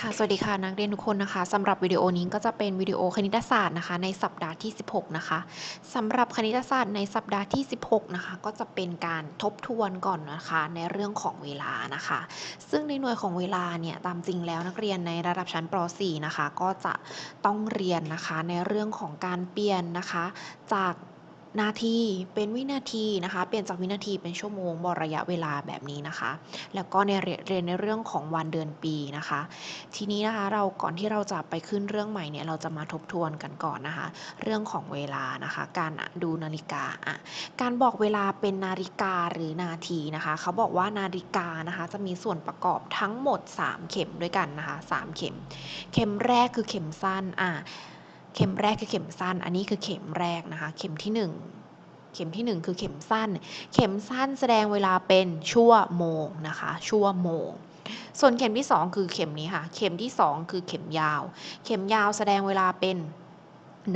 ค่ะ สวัสดีค่ะ นักเรียนทุกคนนะคะสำหรับวิดีโอนี้ก็จะเป็นวิดีโอคณิตศาสตร์นะคะ ในสัปดาห์ที่ 16 นะคะสำหรับคณิตศาสตร์ในสัปดาห์ที่ 16 นะคะ ก็จะเป็นการทบทวนก่อนนะคะ ในเรื่องของเวลานะคะ ซึ่งในหน่วยของเวลาเนี่ยตามจริงแล้วนักเรียนในระดับชั้นป .4 นะคะ ก็จะต้องเรียนนะคะในเรื่องของการเปลี่ยนนะคะ จาก นาทีเป็นวินาทีนะคะ เปลี่ยนจากวินาทีเป็นชั่วโมงบอกระยะเวลาแบบนี้นะคะ แล้วก็ในเรียนในเรื่องของวันเดือนปีนะคะ ทีนี้นะคะเราก่อนที่เราจะไปขึ้นเรื่องใหม่เนี่ยเราจะมาทบทวนกันก่อนนะคะ เรื่องของเวลานะคะ การดูนาฬิกาอะการบอกเวลาเป็นนาฬิกาหรือนาทีนะคะ เขาบอกว่านาฬิกานะคะจะมีส่วนประกอบทั้งหมด 3 เข็มด้วยกันนะคะ3เข็ม เข็มแรกคือเข็มสั้นอะ เข็มแรกคือเข็มสั้น อันนี้คือเข็มแรกนะคะ เข็มที่ 1 เข็มที่ 1 คือเข็มสั้น เข็มสั้นแสดงเวลาเป็นชั่วโมงนะคะ ชั่วโมง ส่วนเข็มที่ 2 คือเข็มนี้ค่ะ เข็มที่ 2 คือเข็มยาว เข็มยาวแสดงเวลาเป็น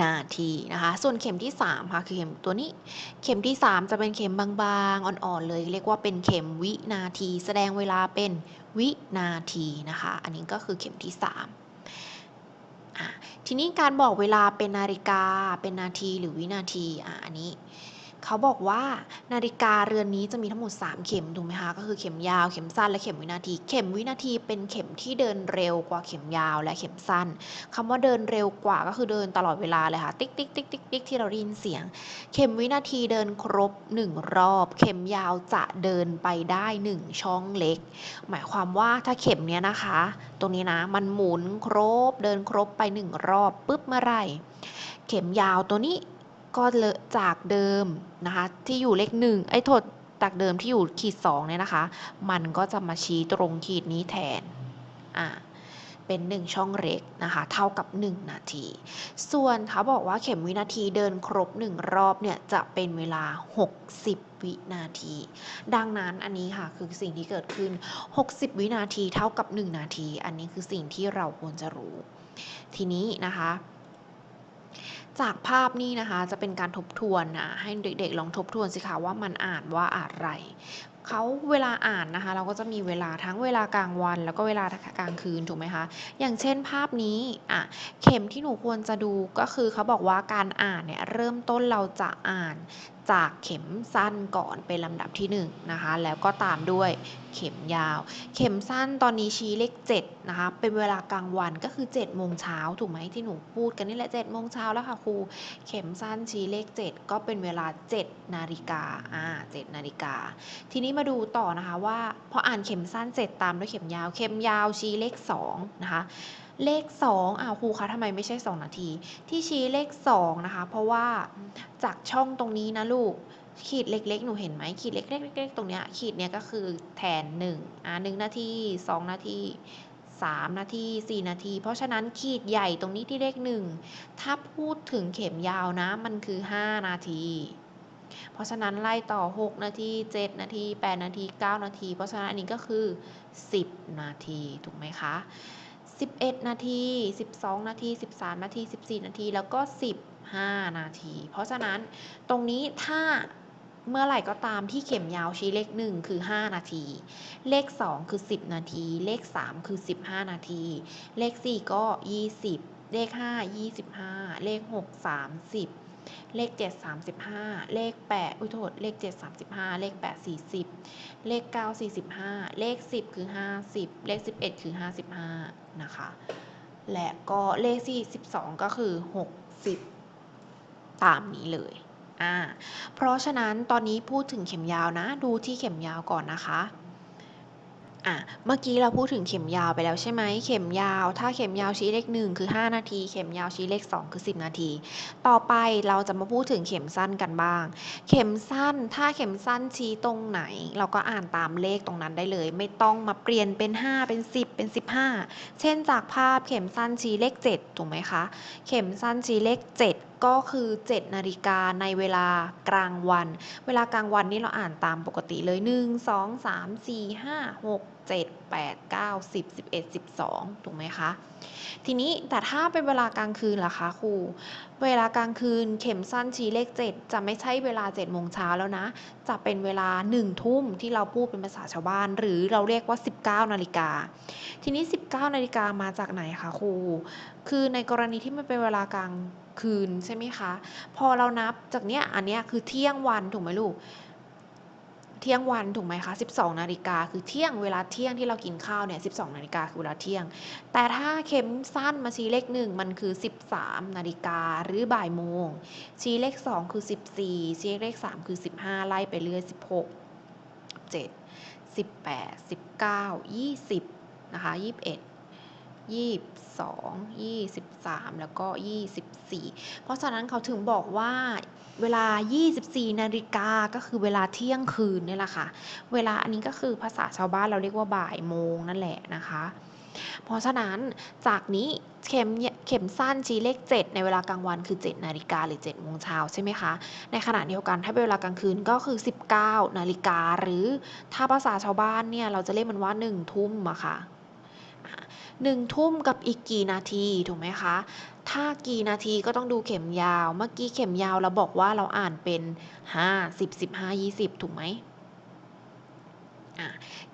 นาทีนะคะ ส่วนเข็มที่3ค่ะคือเข็มตัวนี้ เข็มที่ 3 จะเป็นเข็มบางๆ อ่อนๆ เลย เรียกว่าเป็นเข็มวินาที แสดงเวลาเป็นวินาทีนะคะ อันนี้ก็คือเข็มที่ 3 ทีนี้การบอกเวลาเป็นนาฬิกา เป็นนาทีหรือวินาที อะ อันนี้ เขาบอกว่านาฬิกาเรือนนี้จะมีทั้งหมด 3 เข็มถูกไหมคะก็คือเข็มยาวเข็มสั้นและเข็มวินาที เข็มวินาทีเป็นเข็มที่เดินเร็วกว่าเข็มยาวและเข็มสั้นคำว่าเดินเร็วกว่าก็คือเดินตลอดเวลาเลยค่ะติ๊กติ๊กติ๊กติ๊กติ๊กที่เราได้ยินเสียง เข็มวินาทีเดินครบ 1 รอบ เข็มยาวจะเดินไปได้ 1 ช่องเล็ก หมายความว่าถ้าเข็มเนี้ยนะคะ ตรงนี้นะมันหมุนครบ เดินครบไป 1 รอบปุ๊บเมื่อไหร่เข็มยาวตัวนี้ ก็เลจากเดิมนะคะที่อยู่เลขหนึ่งไอ้โทษจากเดิมที่อยู่ขีดสองเนี่ยนะคะ มันก็จะมาชี้ตรงขีดนี้แทนอ่าเป็น 1 ช่องเล็กนะคะ เท่ากับ 1 นาที ส่วนเขาบอกว่าเข็มวินาทีเดินครบ 1 รอบเนี่ยจะเป็นเวลา 60 วินาที ดังนั้นอันนี้ค่ะคือสิ่งที่เกิดขึ้น 60 วินาทีเท่ากับ 1 นาที อันนี้คือสิ่งที่เราควรจะรู้ ทีนี้นะคะ จากภาพนี้นะคะจะเป็นการทบทวนนะให้เด็กๆ ลองทบทวนสิคะว่ามันอ่านว่าอะไรเขาเวลาอ่านนะคะ เราก็จะมีเวลาทั้งเวลากลางวัน แล้วก็เวลากลางคืนถูกไหมคะ อย่างเช่นภาพนี้อะเข็มที่หนูควรจะดูก็คือเขาบอกว่าการอ่านเนี่ยเริ่มต้นเราจะอ่าน จากเข็มสั้นก่อนเป็นลำดับที่1นนะคะแล้วก็ตามด้วยเข็มยาว เข็มสั้นตอนนี้ชี้เลข7นะคะเป็นเวลากลางวันก็คือ7โมงเช้าถูกไหมที่หนูพูดกันนี่แหละ7โมงเช้าแล้วค่ะครูเข็มสั้นชี้เลข 7 ก็เป็นเวลา 7 นาฬิกาอ่า7นาฬิกา ทีนี้มาดูต่อนะคะว่าพออ่านเข็มสั้นเสร็จตามด้วยเข็มยาว เข็มยาวชี้เลข2นะคะ เลข2อ้าวครูคะทำไมไม่ใช่ 2 นาที ที่ชี้เลข 2 นะคะ เพราะว่าจากช่องตรงนี้นะลูก ขีดเล็กๆ หนูเห็นไหมขีดเล็กๆเล็กๆตรงเนี้ยขีดเนี้ยก็คือแทน1อ่า1นาที 2 นาที 3 นาที 4 นาที เพราะฉะนั้นขีดใหญ่ตรงนี้ที่เลข 1 ถ้าพูดถึงเข็มยาวนะ มันคือ 5 นาทีเพราะฉะนั้นไล่ต่อ 6 นาที 7 นาที 8 นาที 9 นาที เพราะฉะนั้นอันนี้ก็คือ 10 นาที ถูกไหมคะ 11 นาที 12 นาที 13 นาที 14 นาที แล้วก็ 15 นาที เพราะฉะนั้นตรงนี้ถ้าเมื่อไหร่ก็ตามที่เข็มยาวชี้เลข 1 คือ 5 นาที เลข 2 คือ 10 นาที เลข 3 คือ 15 นาที เลข 4 ก็ 20 เลข 5 25 เลข 6 30 เลข 7 35 เลข 8 อุ้ยโทษ เลข 7 35 เลข 8 40 เลข 9 45 เลข 10 คือ 50 เลข 11 คือ 55 นะคะ และก็เลข 42 ก็คือ 60 ตามนี้เลย อ่า เพราะฉะนั้นตอนนี้พูดถึงเข็มยาวนะ ดูที่เข็มยาวก่อนนะคะ อะเมื่อกี้เราพูดถึงเข็มยาวไปแล้วใช่ไหมเข็มยาว ถ้าเข็มยาวชี้เลข1คือ 5 นาที เข็มยาวชี้เลข 2 คือ 10 นาที ต่อไปเราจะมาพูดถึงเข็มสั้นกันบ้าง เข็มสั้นถ้าเข็มสั้นชี้ตรงไหน เราก็อ่านตามเลขตรงนั้นได้เลย ไม่ต้องมาเปลี่ยนเป็น 5 เป็น 10 เป็น 15 เช่นจากภาพเข็มสั้นชี้เลข 7 ถูกไหมคะ เข็มสั้นชี้เลข 7 ก็คือ 7 นาฬิกาในเวลากลางวัน เวลากลางวันนี่เราอ่านตามปกติเลย 1 2 3 4 5 6 7 8 9 10 11 12 ถูกไหมคะ ทีนี้แต่ถ้าเป็นเวลากลางคืนล่ะคะครู เวลากลางคืนเข็มสั้นชี้เลข 7 จะไม่ใช่เวลา7โมงเช้าแล้วนะ จะเป็นเวลา 1 ทุ่มที่เราพูดเป็นภาษาชาวบ้าน หรือเราเรียกว่า 19 นาฬิกา ทีนี้ 19 นาฬิกามาจากไหนคะครู คือในกรณีที่มันเป็นเวลากลางคืนใช่ไหมคะ พอเรานับจากเนี้ยอันเนี้ยคือเที่ยงวันถูกไหมลูก เที่ยงวันถูกไหมคะ12 นาฬิกาคือเที่ยงเวลาเที่ยงที่เรากินข้าวเนี่ย12 นาฬิกาคือเวลาเที่ยง แต่ถ้าเข็มสั้นมาชี้เลขหนึ่งมันคือ 13 นาฬิกาหรือบ่ายโมง ชี้เลข 2 คือ 14 ชี้เลข 3 คือ 15 ไล่ไปเรื่อย 16 7 18 19 20 นะคะ 21 22 23แล้วก็24เพราะฉะนั้นเขาถึงบอกว่า เวลา 24 นาฬิกาก็คือเวลาเที่ยงคืนนี่แหละค่ะ เวลาอันนี้ก็คือภาษาชาวบ้านเราเรียกว่าบ่ายโมงนั่นแหละนะคะ เพราะฉะนั้นจากนี้เข็มเข็มสั้นชี้เลข 7 ในเวลากลางวันคือ 7 นาฬิกาหรือ7โมงเช้าใช่ไหมคะ ในขณะเดียวกันถ้าเป็นเวลากลางคืนก็คือ 19 นาฬิกาหรือถ้าภาษาชาวบ้านเนี่ยเราจะเรียกมันว่า 1 ทุ่มอะค่ะอะ หนึ่งทุ่มกับอีกกี่นาทีถูกไหมคะ ถ้ากี่นาทีก็ต้องดูเข็มยาว เมื่อกี้เข็มยาวเราบอกว่าเราอ่านเป็น 5 10 15 20 ถูกไหม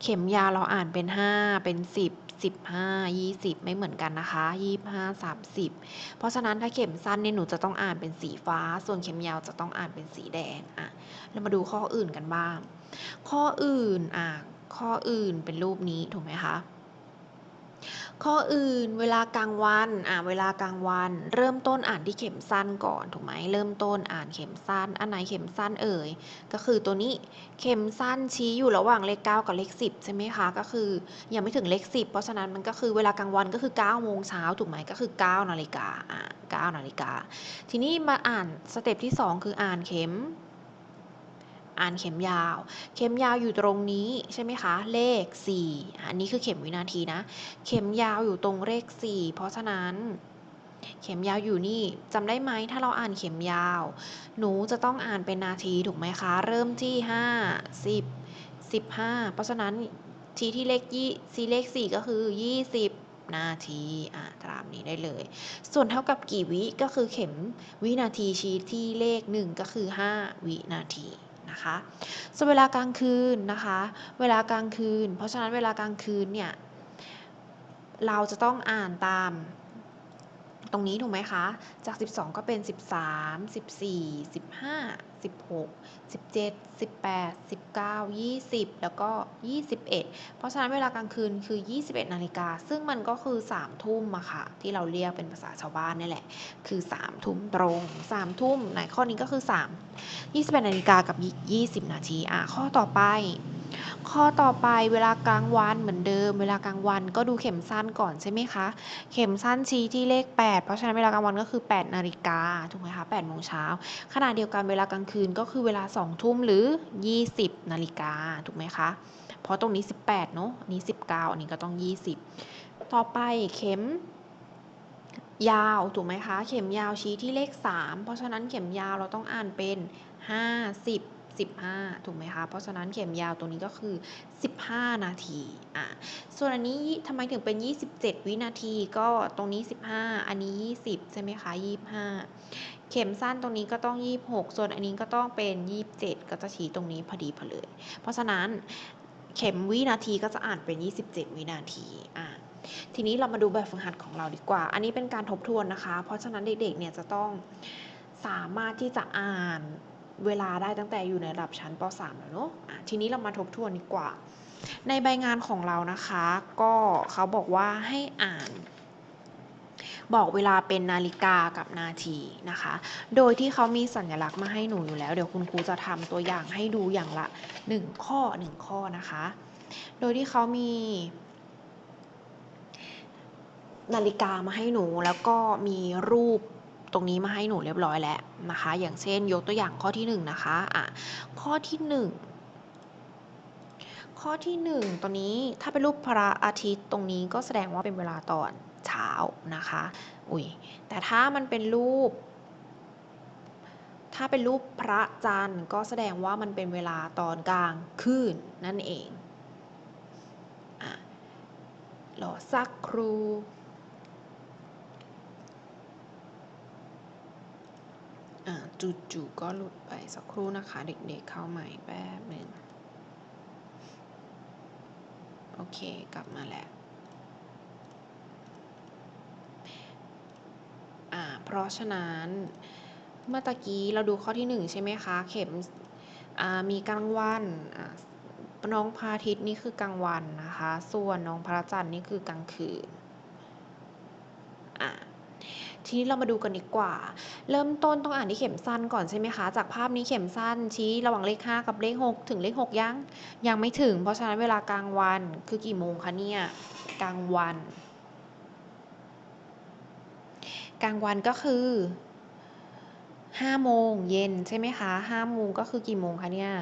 เข็มยาวเราอ่านเป็น 5 เป็น 10 15 20 ไม่เหมือนกันนะคะ 25 30 เพราะฉะนั้นถ้าเข็มสั้นเนี่ยหนูจะต้องอ่านเป็นสีฟ้า ส่วนเข็มยาวจะต้องอ่านเป็นสีแดงอะเรามาดูข้ออื่นกันบ้าง ข้ออื่นอะข้ออื่นเป็นรูปนี้ถูกไหมคะ ข้ออื่นเวลากลางวันอะเวลากลางวัน เริ่มต้นอ่านที่เข็มสั้นก่อนถูกไหมเริ่มต้นอ่านเข็มสั้น อันไหนเข็มสั้นเอ่ยก็คือตัวนี้เข็มสั้นชี้อยู่ระหว่างเลข 9 กับเลข 10 ใช่ไหมคะก็คือยังไม่ถึงเลข 10 เพราะฉะนั้นมันก็คือเวลากลางวันก็คือ9โมงเช้าถูกไหมก็คือ9นาฬิกาอะ9นาฬิกาทีนี้มาอ่านสเต็ปที่ 2 คืออ่านเข็ม อ่านเข็มยาว เข็มยาวอยู่ตรงนี้ใช่ไหมคะ เลข 4 อันนี้คือเข็มวินาทีนะ เข็มยาวอยู่ตรงเลข 4 เพราะฉะนั้น เข็มยาวอยู่นี่จำได้ไหมถ้าเราอ่านเข็มยาว หนูจะต้องอ่านเป็นนาทีถูกไหมคะ เริ่มที่ 5 10 15 เพราะฉะนั้นทีที่เลขยี่ทีเลข 4 ก็คือ 20นาทีอะตามนี้ได้เลย ส่วนเท่ากับกี่วิก็คือเข็มวินาทีชี้ที่เลข 1 ก็คือ 5 วินาที นะคะส่วนเวลากลางคืนนะคะ เวลากลางคืน เพราะฉะนั้นเวลากลางคืนเนี่ยเราจะต้องอ่านตามตรงนี้ถูกไหมคะ จาก 12 ก็เป็น 13 14 15 16 17 18 19 20 แล้วก็ 21 เพราะฉะนั้นเวลากลางคืนคือ 21 นาฬิกา ซึ่งมันก็คือ 3 ทุ่มอะค่ะ ที่เราเรียกเป็นภาษาชาวบ้านนี่แหละ คือ 3 ทุ่มตรง 3 ทุ่มในข้อนี้ก็คือ 3 21 นาฬิกากับ 20 นาที อะ ข้อต่อไป ข้อต่อไปเวลากลางวันเหมือนเดิม เวลากลางวันก็ดูเข็มสั้นก่อนใช่ไหมคะ เข็มสั้นชี้ที่เลข 8 เพราะฉะนั้นเวลากลางวันก็คือ 8 นาฬิกาถูกไหมคะ8โมงเช้าขณะเดียวกันเวลากลางคืนก็คือเวลา 2 ทุ่มหรือ 20 นาฬิกาถูกไหมคะ เพราะตรงนี้ 18เนอะอันนี้ 19 อันนี้ก็ต้อง 20 ต่อไปเข็มยาวถูกไหมคะ เข็มยาวชี้ที่เลข 3 เพราะฉะนั้นเข็มยาวเราต้องอ่านเป็น 50 15 ถูกไหมคะ เพราะฉะนั้นเข็มยาวตัวนี้ก็คือ 15 นาที อะ ส่วนอันนี้ทำไมถึงเป็น 27 วินาที ก็ตรงนี้ 15 อันนี้ 20 ใช่ไหมคะ 25 เข็มสั้นตรงนี้ก็ต้อง 26 ส่วนอันนี้ก็ต้องเป็น 27 ก็จะชี้ตรงนี้พอดีพอเลย เพราะฉะนั้นเข็มวินาทีก็จะอ่านเป็น 27 วินาที อะทีนี้เรามาดูแบบฝึกหัดของเราดีกว่า อันนี้เป็นการทบทวนนะคะ เพราะฉะนั้นเด็กๆ เนี่ยจะต้องสามารถที่จะอ่าน เวลาได้ตั้งแต่อยู่ในระดับชั้นป .3 แล้วเนอะะทีนี้เรามาทบทวนดีกว่า ในใบงานของเรานะคะ ก็เขาบอกว่าให้อ่าน บอกเวลาเป็นนาฬิกากับนาทีนะคะ โดยที่เขามีสัญลักษณ์มาให้หนูอยู่แล้ว เดี๋ยวคุณครูจะทำตัวอย่างให้ดูอย่างละ 1 ข้อ 1 ข้อนะคะ โดยที่เขามีนาฬิกามาให้หนูแล้วก็มีรูป ตรงนี้มาให้หนูเรียบร้อยแล้วนะคะ อย่างเช่นยกตัวอย่างข้อที่หนึ่งนะคะอะข้อที่หนึ่งข้อที่หนึ่งตัวนี้ถ้าเป็นรูปพระอาทิตย์ตรงนี้ก็แสดงว่าเป็นเวลาตอนเช้านะคะ อุ้ยแต่ถ้ามันเป็นรูป ถ้าเป็นรูปพระจันทร์ก็แสดงว่ามันเป็นเวลาตอนกลางคืนนั่นเองอรอสักครู่ อ่า จู่ๆก็หลุดไปสักครู่นะคะ เด็กๆเข้าใหม่แป๊บหนึ่งโอเคกลับมาแล้วอ่าเพราะฉะนั้นเมื่อตะกี้เราดูข้อที่หนึ่งใช่ไหมคะ เข็มมีกลางวันน้องพระอาทิตย์นี่คือกลางวันนะคะ ส่วนน้องพระจันทร์นี่คือกลางคืน ทีนี้เรามาดูกันดีกว่า เริ่มต้นต้องอ่านที่เข็มสั้นก่อนใช่ไหมคะ จากภาพนี้เข็มสั้นชี้ระหว่างเลข 5 กับเลข 6 ถึงเลข 6 ยัง ยังไม่ถึง เพราะฉะนั้นเวลากลางวันคือกี่โมงคะเนี่ย กลางวัน กลางวันก็คือ5โมงเย็นใช่ไหมคะ5โมงก็คือกี่โมงคะเนี่ย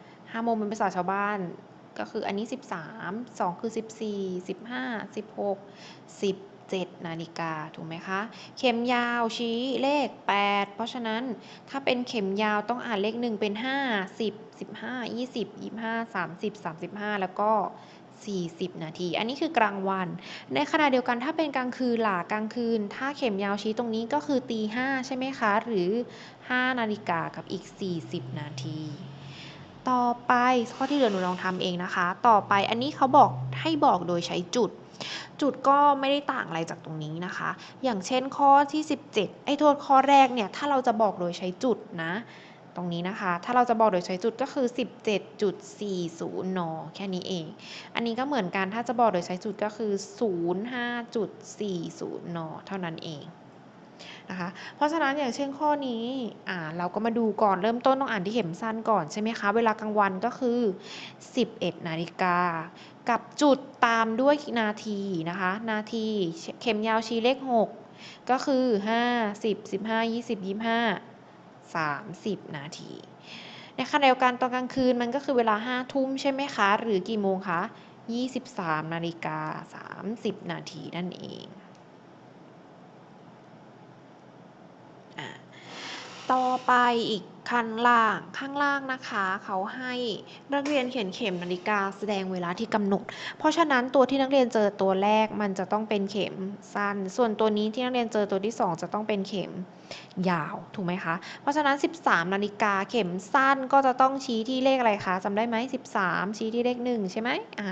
5โมงเป็นภาษาชาวบ้านก็คืออันนี้13 2คือ14 15 16 7 นาฬิกาถูกไหมคะ เข็มยาวชี้เลข 8 เพราะฉะนั้นถ้าเป็นเข็มยาวต้องอ่านเลข 1 เป็น 5 10 15 20 25 30 35 แล้วก็ 40 นาที อันนี้คือกลางวัน ในขณะเดียวกันถ้าเป็นกลางคืนหล่ะกลางคืน ถ้าเข็มยาวชี้ตรงนี้ก็คือตีห้าใช่ไหมคะ หรือ 5 นาฬิกากับอีก 40 นาทีต่อไปข้อที่เหลือหนูลองทำเองนะคะ ต่อไปอันนี้เขาบอกให้บอกโดยใช้จุด จุดก็ไม่ได้ต่างอะไรจากตรงนี้นะคะ อย่างเช่นข้อที่ 17 ไอ้โทษข้อแรกเนี่ย ถ้าเราจะบอกโดยใช้จุดนะ ตรงนี้นะคะ ถ้าเราจะบอกโดยใช้จุดก็คือ 17.40 น แค่นี้เอง อันนี้ก็เหมือนกัน ถ้าจะบอกโดยใช้จุดก็คือ 05.40 น เท่านั้นเอง นะคะเพราะฉะนั้นอย่างเช่นข้อนี้อ่าเราก็มาดูก่อนเริ่มต้นต้องอ่านที่เข็มสั้นก่อนใช่ไหมคะ เวลากลางวันก็คือ 11 นาฬิกา กับจุดตามด้วยนาทีนะคะ นาทีเข็มยาวชี้เลข 6 ก็คือ 5 10 15 20 25 30 นาทีในขณะเดียวกันตอนกลางคืนมันก็คือเวลา5ทุ่มใช่ไหมคะ หรือกี่โมงคะ23 นาฬิกา 30 นาทีนั่นเอง อะ ต่อไปอีกข้างล่างข้างล่างนะคะ เขาให้นักเรียนเขียนเข็มนาฬิกาแสดงเวลาที่กำหนด เพราะฉะนั้นตัวที่นักเรียนเจอตัวแรกมันจะต้องเป็นเข็มสั้น ส่วนตัวนี้ที่นักเรียนเจอตัวที่ 2 จะต้องเป็นเข็มยาวถูกไหมคะ เพราะฉะนั้น 13 นาฬิกาเข็มสั้นก็จะต้องชี้ที่เลขอะไรคะจำได้ไหม13 ชี้ที่เลข1ใช่ไหมอ่า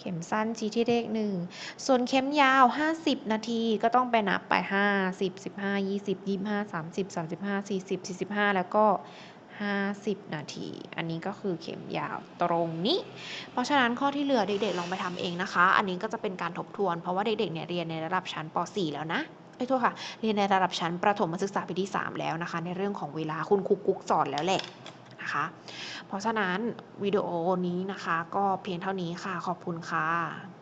เข็มสั้นชี้ที่เลข1ส่วนเข็มยาว 50 นาทีก็ต้องไปนับไป 50 15 20 25 30 35 40 45 แล้วก็ 50 นาที อันนี้ก็คือเข็มยาวตรงนี้ เพราะฉะนั้นข้อที่เหลือเด็กๆลองไปทำเองนะคะ อันนี้ก็จะเป็นการทบทวน เพราะว่าเด็กๆเนี่ยเรียนในระดับชั้นป .4 แล้วนะไอ้โทษค่ะ เรียนในระดับชั้นประถมศึกษาปีที่ 3 แล้วนะคะ ในเรื่องของเวลาคุณครูกุ๊กสอนแล้วแหละ นะคะ เพราะฉะนั้นวิดีโอนี้นะคะ ก็เพียงเท่านี้ค่ะ ขอบคุณค่ะ